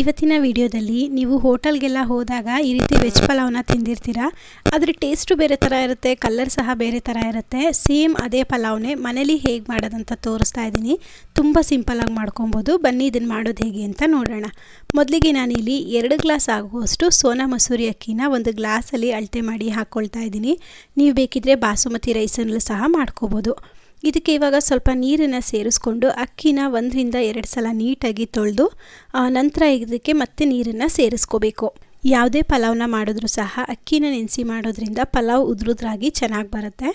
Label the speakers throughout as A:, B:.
A: ಇವತ್ತಿನ ವಿಡಿಯೋದಲ್ಲಿ ನೀವು ಹೋಟೆಲ್ಗೆಲ್ಲ ಹೋದಾಗ ಈ ರೀತಿ ವೆಜ್ ಪಲಾವ್ನ ತಿಂದಿರ್ತೀರಾ? ಅದರ ಟೇಸ್ಟು ಬೇರೆ ಥರ ಇರುತ್ತೆ ಕಲ್ಲರ್ ಸಹ ಬೇರೆ ಥರ ಇರುತ್ತೆ. ಸೇಮ್ ಅದೇ ಪಲಾವ್ನೇ ಮನೇಲಿ ಹೇಗೆ ಮಾಡೋದಂತ ತೋರಿಸ್ತಾ ಇದ್ದೀನಿ. ತುಂಬ ಸಿಂಪಲಾಗಿ ಮಾಡ್ಕೊಬೋದು. ಬನ್ನಿ ಇದನ್ನು ಮಾಡೋದು ಹೇಗೆ ಅಂತ ನೋಡೋಣ. ಮೊದಲಿಗೆ ನಾನಿಲ್ಲಿ ಎರಡು ಗ್ಲಾಸ್ ಆಗುವಷ್ಟು ಸೋನಾ ಮಸೂರಿ ಅಕ್ಕಿನ ಒಂದು ಗ್ಲಾಸಲ್ಲಿ ಅಳತೆ ಮಾಡಿ ಹಾಕ್ಕೊಳ್ತಾ ಇದ್ದೀನಿ. ನೀವು ಬೇಕಿದ್ರೆ ಬಾಸುಮತಿ ರೈಸನ್ನು ಸಹ ಮಾಡ್ಕೋಬೋದು. ಇದಕ್ಕೆ ಇವಾಗ ಸ್ವಲ್ಪ ನೀರನ್ನು ಸೇರಿಸ್ಕೊಂಡು ಅಕ್ಕಿನ ಒಂದರಿಂದ ಎರಡು ಸಲ ನೀಟಾಗಿ ತೊಳೆದು ನಂತರ ಇದಕ್ಕೆ ಮತ್ತೆ ನೀರನ್ನು ಸೇರಿಸ್ಕೋಬೇಕು. ಯಾವುದೇ ಪಲಾವ್ನ ಮಾಡಿದ್ರೂ ಸಹ ಅಕ್ಕಿನ ನೆನೆಸಿ ಮಾಡೋದ್ರಿಂದ ಪಲಾವ್ ಉದುರುದ್ರಾಗಿ ಚೆನ್ನಾಗಿ ಬರುತ್ತೆ.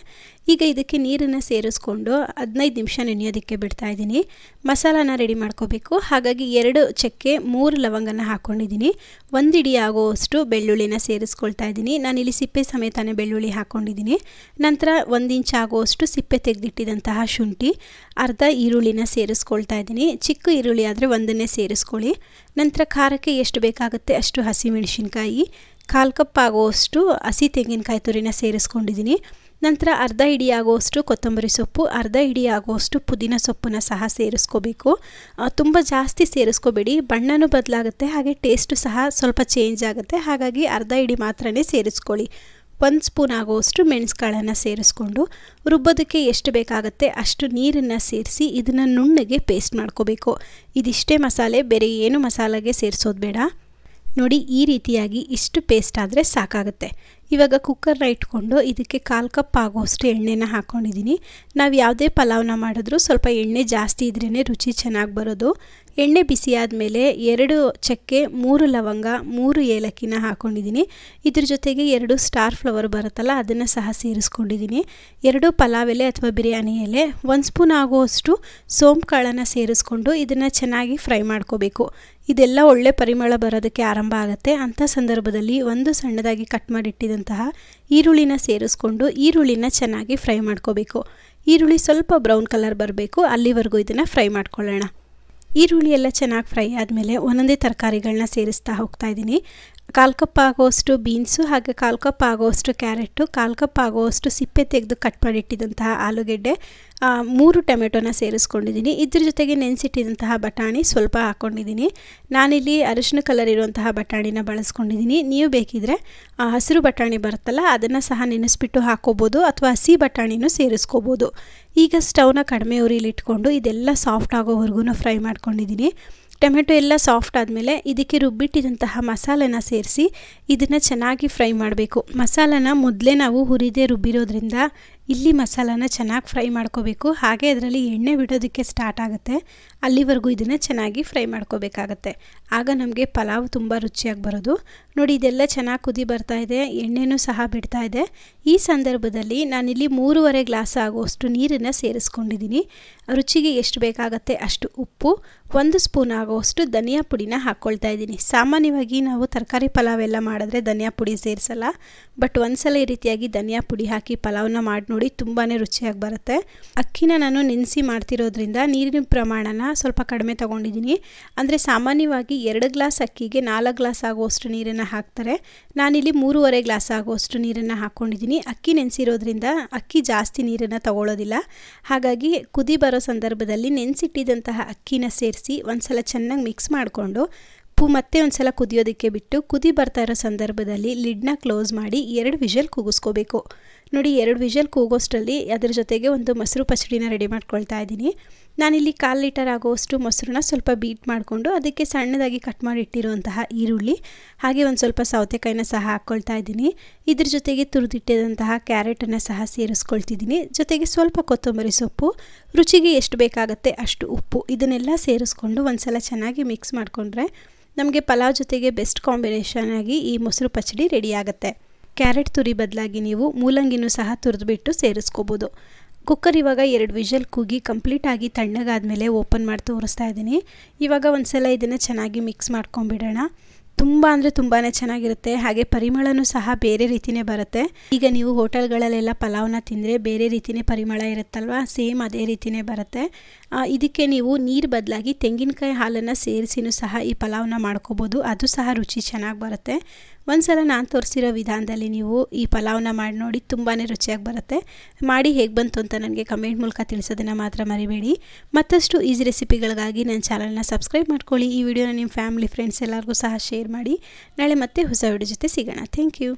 A: ಈಗ ಇದಕ್ಕೆ ನೀರನ್ನು ಸೇರಿಸ್ಕೊಂಡು ಹದಿನೈದು ನಿಮಿಷ ನೆನೆಯೋದಕ್ಕೆ ಬಿಡ್ತಾ ಇದ್ದೀನಿ. ಮಸಾಲಾನ ರೆಡಿ ಮಾಡ್ಕೋಬೇಕು. ಹಾಗಾಗಿ ಎರಡು ಚಕ್ಕೆ, ಮೂರು ಲವಂಗನ ಹಾಕ್ಕೊಂಡಿದ್ದೀನಿ ಒಂದು ಇಡಿ ಆಗೋವಷ್ಟು ಬೆಳ್ಳುಳ್ಳಿನ ಸೇರಿಸ್ಕೊಳ್ತಾ ಇದ್ದೀನಿ. ನಾನಿಲ್ಲಿ ಸಿಪ್ಪೆ ಸಮೇತಾನೆ ಬೆಳ್ಳುಳ್ಳಿ ಹಾಕ್ಕೊಂಡಿದ್ದೀನಿ ನಂತರ ಒಂದು ಇಂಚ್ ಆಗುವಷ್ಟು ಸಿಪ್ಪೆ ತೆಗೆದಿಟ್ಟಿದಂತಹ ಶುಂಠಿ, ಅರ್ಧ ಈರುಳ್ಳಿನ ಸೇರಿಸ್ಕೊಳ್ತಾ ಇದ್ದೀನಿ. ಚಿಕ್ಕ ಈರುಳ್ಳಿ ಆದರೆ ಒಂದನ್ನೇ ಸೇರಿಸ್ಕೊಳ್ಳಿ. ನಂತರ ಖಾರಕ್ಕೆ ಎಷ್ಟು ಬೇಕಾಗುತ್ತೆ ಅಷ್ಟು ಹಸಿಮೆಣಸಿನ್ಕಾಯಿ ಕಾಲು ಕಪ್ ಆಗುವಷ್ಟು ಹಸಿ ತೆಂಗಿನಕಾಯಿ ತುರಿನ ಸೇರಿಸ್ಕೊಂಡಿದ್ದೀನಿ. ನಂತರ ಅರ್ಧ ಇಡಿ ಆಗುವಷ್ಟು ಕೊತ್ತಂಬರಿ ಸೊಪ್ಪು, ಅರ್ಧ ಇಡಿ ಆಗುವಷ್ಟು ಪುದೀನ ಸೊಪ್ಪನ್ನು ಸಹ ಸೇರಿಸ್ಕೋಬೇಕು. ತುಂಬ ಜಾಸ್ತಿ ಸೇರಿಸ್ಕೋಬೇಡಿ. ಬಣ್ಣನೂ ಬದಲಾಗುತ್ತೆ, ಹಾಗೆ ಟೇಸ್ಟು ಸಹ ಸ್ವಲ್ಪ ಚೇಂಜ್ ಆಗುತ್ತೆ. ಹಾಗಾಗಿ ಅರ್ಧ ಇಡಿ ಮಾತ್ರನೇ ಸೇರಿಸ್ಕೊಳ್ಳಿ. ಒಂದು ಸ್ಪೂನ್ ಆಗುವಷ್ಟು ಮೆಣಸುಕಾಳನ್ನು ಸೇರಿಸ್ಕೊಂಡು ರುಬ್ಬೋದಕ್ಕೆ ಎಷ್ಟು ಬೇಕಾಗುತ್ತೆ ಅಷ್ಟು ನೀರನ್ನು ಸೇರಿಸಿ ಇದನ್ನು ನುಣ್ಣಗೆ ಪೇಸ್ಟ್ ಮಾಡ್ಕೋಬೇಕು. ಇದಿಷ್ಟೇ ಮಸಾಲೆ, ಬೇರೆ ಏನು ಮಸಾಲೆಗೆ ಸೇರಿಸೋದು ಬೇಡ. ನೋಡಿ ಈ ರೀತಿಯಾಗಿ ಇಷ್ಟು ಪೇಸ್ಟ್ ಆದರೆ ಸಾಕಾಗುತ್ತೆ. ಇವಾಗ ಕುಕ್ಕರ್ನ ಇಟ್ಕೊಂಡು ಇದಕ್ಕೆ ಕಾಲು ಕಪ್ ಆಗೋಷ್ಟು ಎಣ್ಣೆನ ಹಾಕ್ಕೊಂಡಿದ್ದೀನಿ ನಾವು ಯಾವುದೇ ಪಲಾವ್ನ ಮಾಡಿದ್ರೂ ಸ್ವಲ್ಪ ಎಣ್ಣೆ ಜಾಸ್ತಿ ಇದ್ರೇ ರುಚಿ ಚೆನ್ನಾಗಿ ಬರೋದು. ಎಣ್ಣೆ ಬಿಸಿ ಆದಮೇಲೆ ಎರಡು ಚಕ್ಕೆ, ಮೂರು ಲವಂಗ, ಮೂರು ಏಲಕ್ಕಿನ ಹಾಕ್ಕೊಂಡಿದ್ದೀನಿ ಇದ್ರ ಜೊತೆಗೆ ಎರಡು ಸ್ಟಾರ್ ಫ್ಲವರ್ ಬರುತ್ತಲ್ಲ, ಅದನ್ನು ಸಹ ಸೇರಿಸ್ಕೊಂಡಿದ್ದೀನಿ ಎರಡು ಪಲಾವ್ ಎಲೆ ಅಥವಾ ಬಿರಿಯಾನಿ ಎಲೆ, ಒಂದು ಸ್ಪೂನ್ ಆಗುವಷ್ಟು ಸೋಂಪು ಕಾಳನ್ನು ಸೇರಿಸ್ಕೊಂಡು ಇದನ್ನು ಚೆನ್ನಾಗಿ ಫ್ರೈ ಮಾಡ್ಕೋಬೇಕು. ಇದೆಲ್ಲ ಒಳ್ಳೆ ಪರಿಮಳ ಬರೋದಕ್ಕೆ ಆರಂಭ ಆಗುತ್ತೆ. ಅಂಥ ಸಂದರ್ಭದಲ್ಲಿ ಒಂದು ಸಣ್ಣದಾಗಿ ಕಟ್ ಮಾಡಿಟ್ಟಿದಂತಹ ಈರುಳ್ಳಿನ ಸೇರಿಸ್ಕೊಂಡು ಈರುಳ್ಳಿನ ಚೆನ್ನಾಗಿ ಫ್ರೈ ಮಾಡ್ಕೋಬೇಕು. ಈರುಳ್ಳಿ ಸ್ವಲ್ಪ ಬ್ರೌನ್ ಕಲರ್ ಬರಬೇಕು. ಅಲ್ಲಿವರೆಗೂ ಇದನ್ನು ಫ್ರೈ ಮಾಡ್ಕೊಳ್ಳೋಣ. ಈರುಳ್ಳಿ ಎಲ್ಲ ಚೆನ್ನಾಗಿ ಫ್ರೈ ಆದಮೇಲೆ ಒಂದೊಂದೇ ತರಕಾರಿಗಳನ್ನ ಸೇರಿಸ್ತಾ ಹೋಗ್ತಾ ಇದ್ದೀನಿ. ಕಾಲು ಕಪ್ ಆಗುವಷ್ಟು ಬೀನ್ಸು ಹಾಗೆ ಕಾಲು ಕಪ್ ಆಗುವಷ್ಟು ಕ್ಯಾರೆಟು ಕಾಲು ಕಪ್ ಆಗುವಷ್ಟು ಸಿಪ್ಪೆ ತೆಗೆದು ಕಟ್ ಮಾಡಿಟ್ಟಿದ್ದಂತಹ ಆಲೂಗೆಡ್ಡೆ ಮೂರು ಟೊಮೆಟೊನ ಸೇರಿಸ್ಕೊಂಡಿದ್ದೀನಿ. ಇದ್ರ ಜೊತೆಗೆ ನೆನೆಸಿಟ್ಟಿದಂತಹ ಬಟಾಣಿ ಸ್ವಲ್ಪ ಹಾಕ್ಕೊಂಡಿದ್ದೀನಿ. ನಾನಿಲ್ಲಿ ಅರಿಶಿನ ಕಲರ್ ಇರುವಂತಹ ಬಟಾಣಿನ ಬಳಸ್ಕೊಂಡಿದ್ದೀನಿ. ನೀವು ಬೇಕಿದ್ರೆ ಹಸಿರು ಬಟಾಣಿ ಬರುತ್ತಲ್ಲ, ಅದನ್ನು ಸಹ ನೆನೆಸ್ಬಿಟ್ಟು ಹಾಕೋಬೋದು ಅಥವಾ ಹಸಿ ಬಟಾಣಿನೂ ಸೇರಿಸ್ಕೋಬೋದು. ಈಗ ಸ್ಟವ್ನ ಕಡಿಮೆ ಉರಿಲಿ ಇಟ್ಕೊಂಡು ಇದೆಲ್ಲ ಸಾಫ್ಟ್ ಆಗೋವರೆಗೂ ಫ್ರೈ ಮಾಡ್ಕೊಂಡಿದ್ದೀನಿ. ಟೊಮೆಟೊ ಎಲ್ಲ ಸಾಫ್ಟ್ ಆದಮೇಲೆ ಇದಕ್ಕೆ ರುಬ್ಬಿಟ್ಟಿದಂತಹ ಮಸಾಲೆನ ಸೇರಿಸಿ ಇದನ್ನು ಚೆನ್ನಾಗಿ ಫ್ರೈ ಮಾಡಬೇಕು. ಮಸಾಲನ ಮೊದಲೇ ನಾವು ಹುರಿದೇ ರುಬ್ಬಿರೋದ್ರಿಂದ ಇಲ್ಲಿ ಮಸಾಲಾನ ಚೆನ್ನಾಗಿ ಫ್ರೈ ಮಾಡ್ಕೋಬೇಕು. ಹಾಗೆ ಅದರಲ್ಲಿ ಎಣ್ಣೆ ಬಿಡೋದಕ್ಕೆ ಸ್ಟಾರ್ಟ್ ಆಗುತ್ತೆ. ಅಲ್ಲಿವರೆಗೂ ಇದನ್ನು ಚೆನ್ನಾಗಿ ಫ್ರೈ ಮಾಡ್ಕೋಬೇಕಾಗತ್ತೆ. ಆಗ ನಮಗೆ ಪಲಾವ್ ತುಂಬ ರುಚಿಯಾಗಿ ಬರೋದು. ನೋಡಿ, ಇದೆಲ್ಲ ಚೆನ್ನಾಗಿ ಕುದಿ ಬರ್ತಾ ಇದೆ. ಎಣ್ಣೆನೂ ಸಹ ಬಿಡ್ತಾ ಇದೆ. ಈ ಸಂದರ್ಭದಲ್ಲಿ ನಾನಿಲ್ಲಿ ಮೂರುವರೆ ಗ್ಲಾಸ್ ಆಗುವಷ್ಟು ನೀರನ್ನು ಸೇರಿಸ್ಕೊಂಡಿದ್ದೀನಿ. ರುಚಿಗೆ ಎಷ್ಟು ಬೇಕಾಗತ್ತೆ ಅಷ್ಟು ಉಪ್ಪು, ಒಂದು ಸ್ಪೂನ್ ಆಗುವಷ್ಟು ಧನಿಯಾ ಪುಡಿನ ಹಾಕ್ಕೊಳ್ತಾ ಇದ್ದೀನಿ. ಸಾಮಾನ್ಯವಾಗಿ ನಾವು ತರಕಾರಿ ಪಲಾವ್ ಎಲ್ಲ ಮಾಡಿದ್ರೆ ಧನಿಯಾ ಪುಡಿ ಸೇರಿಸಲ್ಲ. ಬಟ್ ಒಂದ್ಸಲ ಈ ರೀತಿಯಾಗಿ ಧನಿಯಾ ಪುಡಿ ಹಾಕಿ ಪಲಾವ್ನ ಮಾಡಿ ನೋಡಿ ತುಂಬಾ ರುಚಿಯಾಗಿ ಬರುತ್ತೆ. ಅಕ್ಕಿನ ನಾನು ನೆನೆಸಿ ಮಾಡ್ತಿರೋದ್ರಿಂದ ನೀರಿನ ಪ್ರಮಾಣನ ಸ್ವಲ್ಪ ಕಡಿಮೆ ತೊಗೊಂಡಿದ್ದೀನಿ. ಅಂದರೆ ಸಾಮಾನ್ಯವಾಗಿ ಎರಡು ಗ್ಲಾಸ್ ಅಕ್ಕಿಗೆ ನಾಲ್ಕು ಗ್ಲಾಸ್ ಆಗುವಷ್ಟು ನೀರನ್ನು ಹಾಕ್ತಾರೆ. ನಾನಿಲ್ಲಿ ಮೂರುವರೆ ಗ್ಲಾಸ್ ಆಗುವಷ್ಟು ನೀರನ್ನು ಹಾಕ್ಕೊಂಡಿದ್ದೀನಿ ಅಕ್ಕಿ ನೆನೆಸಿರೋದ್ರಿಂದ ಅಕ್ಕಿ ಜಾಸ್ತಿ ನೀರನ್ನು ತಗೊಳ್ಳೋದಿಲ್ಲ ಹಾಗಾಗಿ ಕುದಿ ಬರೋ ಸಂದರ್ಭದಲ್ಲಿ ನೆನೆಸಿಟ್ಟಿದ್ದಂತಹ ಅಕ್ಕಿನ ಸೇರಿಸಿ ಒಂದ್ಸಲ ಚೆನ್ನಾಗಿ ಮಿಕ್ಸ್ ಮಾಡಿಕೊಂಡು ಉಪ್ಪು ಮತ್ತೆ ಒಂದು ಸಲ ಕುದಿಯೋದಕ್ಕೆ ಬಿಟ್ಟು ಕುದಿ ಬರ್ತಾ ಇರೋ ಸಂದರ್ಭದಲ್ಲಿ ಲಿಡ್ನ ಕ್ಲೋಸ್ ಮಾಡಿ ಎರಡು ವಿಷಲ್ ಕೂಗಿಸ್ಕೋಬೇಕು ನೋಡಿ, ಎರಡು ವಿಷಲ್ ಕೂಗೋಷ್ಟರಲ್ಲಿ ಅದರ ಜೊತೆಗೆ ಒಂದು ಮೊಸರು ಪಚಡಿನ ರೆಡಿ ಮಾಡ್ಕೊಳ್ತಾ ಇದ್ದೀನಿ. ನಾನಿಲ್ಲಿ ಕಾಲು ಲೀಟರ್ ಆಗೋವಷ್ಟು ಮೊಸರನ್ನ ಸ್ವಲ್ಪ ಬೀಟ್ ಮಾಡಿಕೊಂಡು ಅದಕ್ಕೆ ಸಣ್ಣದಾಗಿ ಕಟ್ ಮಾಡಿ ಇಟ್ಟಿರುವಂತಹ ಈರುಳ್ಳಿ, ಹಾಗೆ ಒಂದು ಸ್ವಲ್ಪ ಸೌತೆಕಾಯಿನ ಸಹ ಹಾಕ್ಕೊಳ್ತಾ ಇದ್ದೀನಿ. ಇದ್ರ ಜೊತೆಗೆ ತುರಿದಿಟ್ಟಿದಂತಹ ಕ್ಯಾರೆಟನ್ನು ಸಹ ಸೇರಿಸ್ಕೊಳ್ತಿದ್ದೀನಿ. ಜೊತೆಗೆ ಸ್ವಲ್ಪ ಕೊತ್ತಂಬರಿ ಸೊಪ್ಪು, ರುಚಿಗೆ ಎಷ್ಟು ಬೇಕಾಗುತ್ತೆ ಅಷ್ಟು ಉಪ್ಪು, ಇದನ್ನೆಲ್ಲ ಸೇರಿಸ್ಕೊಂಡು ಒಂದು ಸಲ ಚೆನ್ನಾಗಿ ಮಿಕ್ಸ್ ಮಾಡಿಕೊಂಡ್ರೆ ನಮಗೆ ಪಲಾವ್ ಜೊತೆಗೆ ಬೆಸ್ಟ್ ಕಾಂಬಿನೇಷನ್ ಆಗಿ ಈ ಮೊಸರು ಪಚಡಿ ರೆಡಿ ಆಗುತ್ತೆ. ಕ್ಯಾರೆಟ್ ತುರಿ ಬದಲಾಗಿ ನೀವು ಮೂಲಂಗಿನೂ ಸಹ ತುರಿದ್ಬಿಟ್ಟು ಸೇರಿಸ್ಕೋಬೋದು. ಕುಕ್ಕರ್ ಇವಾಗ ಎರಡು ವಿಷಲ್ ಕೂಗಿ ಕಂಪ್ಲೀಟಾಗಿ ತಣ್ಣಗಾದಮೇಲೆ ಓಪನ್ ಮಾಡಿ ತೋರಿಸ್ತಾ ಇದ್ದೀನಿ. ಇವಾಗ ಒಂದು ಸಲ ಇದನ್ನು ಚೆನ್ನಾಗಿ ಮಿಕ್ಸ್ ಮಾಡ್ಕೊಂಬಿಡೋಣ ತುಂಬ ಅಂದರೆ ತುಂಬಾ ಚೆನ್ನಾಗಿರುತ್ತೆ. ಹಾಗೆ ಪರಿಮಳನೂ ಸಹ ಬೇರೆ ರೀತಿಯೇ ಬರುತ್ತೆ. ಈಗ ನೀವು ಹೋಟೆಲ್ಗಳಲ್ಲೆಲ್ಲ ಪಲಾವ್ನ ತಿಂದರೆ ಬೇರೆ ರೀತಿಯೇ ಪರಿಮಳ ಇರುತ್ತಲ್ವ? ಸೇಮ್ ಅದೇ ರೀತಿಯೇ ಬರುತ್ತೆ. ಇದಕ್ಕೆ ನೀವು ನೀರು ಬದಲಾಗಿ ತೆಂಗಿನಕಾಯಿ ಹಾಲನ್ನು ಸೇರಿಸಿನೂ ಸಹ ಈ ಪಲಾವ್ನ ಮಾಡ್ಕೋಬೋದು. ಅದು ಸಹ ರುಚಿ ಚೆನ್ನಾಗಿ ಬರುತ್ತೆ. ಒಂದ್ಸಲ ನಾನು ತೋರಿಸಿರೋ ವಿಧಾನದಲ್ಲಿ ನೀವು ಈ ಪಲಾವ್ನ ಮಾಡಿ ನೋಡಿ ತುಂಬಾ ರುಚಿಯಾಗಿ ಬರುತ್ತೆ. ಮಾಡಿ ಹೇಗೆ ಬಂತು ಅಂತ ನನಗೆ ಕಮೆಂಟ್ ಮೂಲಕ ತಿಳಿಸೋದನ್ನು ಮಾತ್ರ ಮರಿಬೇಡಿ. ಮತ್ತಷ್ಟು ಈಸಿ ರೆಸಿಪಿಗಳಿಗಾಗಿ ನನ್ನ ಚಾನಲ್ನ ಸಬ್ಸ್ಕ್ರೈಬ್ ಮಾಡ್ಕೊಳ್ಳಿ. ಈ ವಿಡಿಯೋನ ನಿಮ್ಮ ಫ್ಯಾಮಿಲಿ, ಫ್ರೆಂಡ್ಸ್ ಎಲ್ಲರಿಗೂ ಸಹ ಶೇರ್ ಮಾಡಿ. ನಾಳೆ ಮತ್ತೆ ಹೊಸ ವಿಡಿಯೋ ಜೊತೆ ಸಿಗೋಣ. Thank you